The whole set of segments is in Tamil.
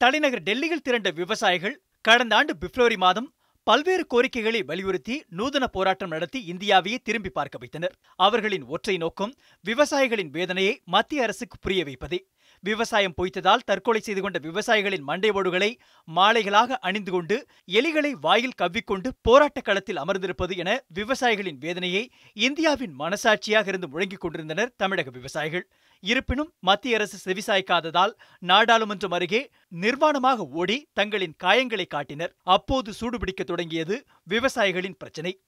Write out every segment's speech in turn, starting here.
தலைநகர் டெல்லியில் திரண்ட விவசாயிகள் கடந்த ஆண்டு பிப்ரவரி மாதம் பல்வேறு கோரிக்கைகளை வலியுறுத்தி நூதன போராட்டம் நடத்தி இந்தியாவையே திரும்பி பார்க்க வைத்தனர். அவர்களின் ஒற்றை நோக்கம் விவசாயிகளின் வேதனையை மத்திய அரசுக்கு புரிய வைப்பதே. விவசாயம் பொய்த்ததால் தற்கொலை செய்து கொண்ட விவசாயிகளின் மண்டை ஓடுகளை மாலைகளாக அணிந்து கொண்டு எலிகளை வாயில் கவ்விக்கொண்டு போராட்டக் களத்தில் அமர்ந்திருப்பது என விவசாயிகளின் வேதனையை இந்தியாவின் மனசாட்சியாக இருந்து முழங்கிக் கொண்டிருந்தனர் தமிழக விவசாயிகள். இருப்பினும் மத்திய அரசு செவிசாய்க்காததால் நாடாளுமன்றம் அருகே நிர்வாணமாக ஓடி தங்களின் காயங்களை காட்டினர். அப்போது சூடுபிடிக்க தொடங்கியது விவசாயிகளின் பிரச்சினை.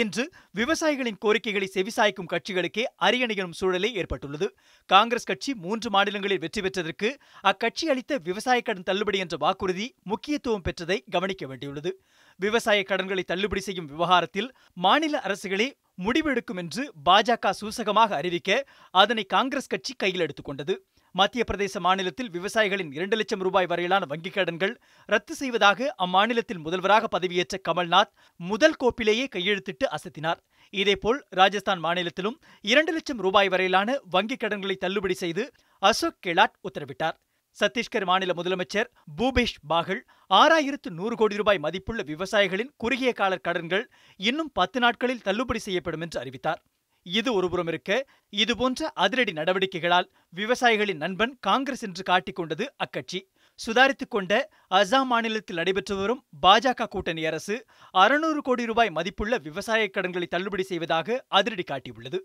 இன்று விவசாயிகளின் கோரிக்கைகளை செவிசாய்க்கும் கட்சிகளுக்கே அரியணையும் சூழலே ஏற்பட்டுள்ளது. காங்கிரஸ் கட்சி மூன்று மாநிலங்களில் வெற்றி பெற்றதற்கு அக்கட்சி அளித்த விவசாய கடன் தள்ளுபடி என்ற வாக்குறுதி முக்கியத்துவம் பெற்றதை கவனிக்க வேண்டியுள்ளது. விவசாய கடன்களை தள்ளுபடி செய்யும் விவகாரத்தில் மாநில அரசுகளே முடிவெடுக்கும் என்று பாஜக சூசகமாக அறிவிக்க அதனை காங்கிரஸ் கட்சி கையில் எடுத்துக்கொண்டது மத்திய பிரதேச மாநிலத்தில் விவசாயிகளின் இரண்டு லட்சம் ரூபாய் வரையிலான வங்கிக் கடன்கள் ரத்து செய்வதாக அம்மாநிலத்தில் முதல்வராக பதவியேற்ற கமல்நாத் முதல் கோப்பிலேயே கையெழுத்திட்டு அசத்தினார். இதேபோல் ராஜஸ்தான் மாநிலத்திலும் இரண்டு லட்சம் ரூபாய் வரையிலான வங்கிக் கடன்களை தள்ளுபடி செய்து அசோக் கெலாட் உத்தரவிட்டார். சத்தீஸ்கர் மாநில முதலமைச்சர் பூபேஷ் பாகல் ஆறாயிரத்து நூறு கோடி ரூபாய் மதிப்புள்ள விவசாயிகளின் குறுகிய கால கடன்கள் இன்னும் பத்து நாட்களில் தள்ளுபடி செய்யப்படும் என்று அறிவித்தார். இது ஒருபுறம் இருக்க இதுபோன்ற அதிரடி நடவடிக்கைகளால் விவசாயிகளின் நண்பன் காங்கிரஸ் என்று காட்டிக்கொண்டது அக்கட்சி. சுதாரித்துக் கொண்ட அசாம் மாநிலத்தில் நடைபெற்று வரும் பாஜக கூட்டணி அரசு அறுநூறு கோடி ரூபாய் மதிப்புள்ள விவசாய கடன்களை தள்ளுபடி செய்வதாக அதிரடி காட்டியுள்ளது.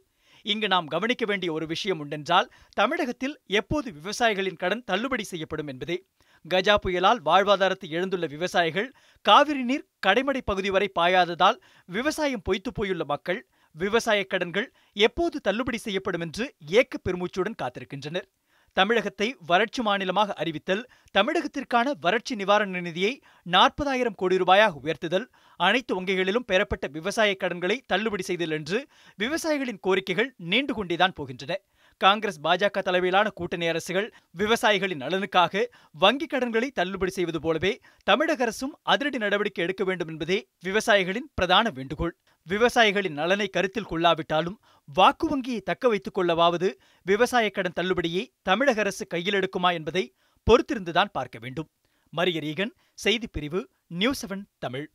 இங்கு நாம் கவனிக்க வேண்டிய ஒரு விஷயம் உண்டென்றால் தமிழகத்தில் எப்போது விவசாயிகளின் கடன் தள்ளுபடி செய்யப்படும் என்பதே. கஜா புயலால் வாழ்வாதாரத்தை இழந்துள்ள விவசாயிகள் காவிரி நீர் கடைமடை பகுதி வரை பாயாததால் விவசாயம் பொய்த்து போயுள்ள மக்கள் விவசாய கடன்கள் எப்போது தள்ளுபடி செய்யப்படும் என்று ஏக்க பெருமூச்சுடன் காத்திருக்கின்றனர். தமிழகத்தை வறட்சி மாநிலமாக அறிவித்தல் தமிழகத்திற்கான வறட்சி நிவாரண நிதியை நாற்பதாயிரம் கோடி ரூபாயாக உயர்த்துதல் அனைத்து வங்கிகளிலும் பெறப்பட்ட விவசாய கடன்களை தள்ளுபடி செய்தல் என்று விவசாயிகளின் கோரிக்கைகள் நீண்டு கொண்டேதான் போகின்றன. காங்கிரஸ் பாஜக தலைமையிலான கூட்டணி அரசுகள் விவசாயிகளின் நலனுக்காக வங்கிக் கடன்களை தள்ளுபடி செய்வது போலவே தமிழக அரசும் அதிரடி நடவடிக்கை எடுக்க வேண்டும் என்பதே விவசாயிகளின் பிரதான வேண்டுகோள். விவசாயிகளின் நலனை கருத்தில் கொள்ளாவிட்டாலும் வாக்கு வங்கியை தக்க வைத்துக் கொள்ளவாவது விவசாய கடன் தள்ளுபடியை தமிழக அரசு கையில் எடுக்குமா என்பதை பொறுத்திருந்துதான் பார்க்க வேண்டும். மரியரீகன் செய்திப் பிரிவு நியூஸ் செவன் தமிழ்.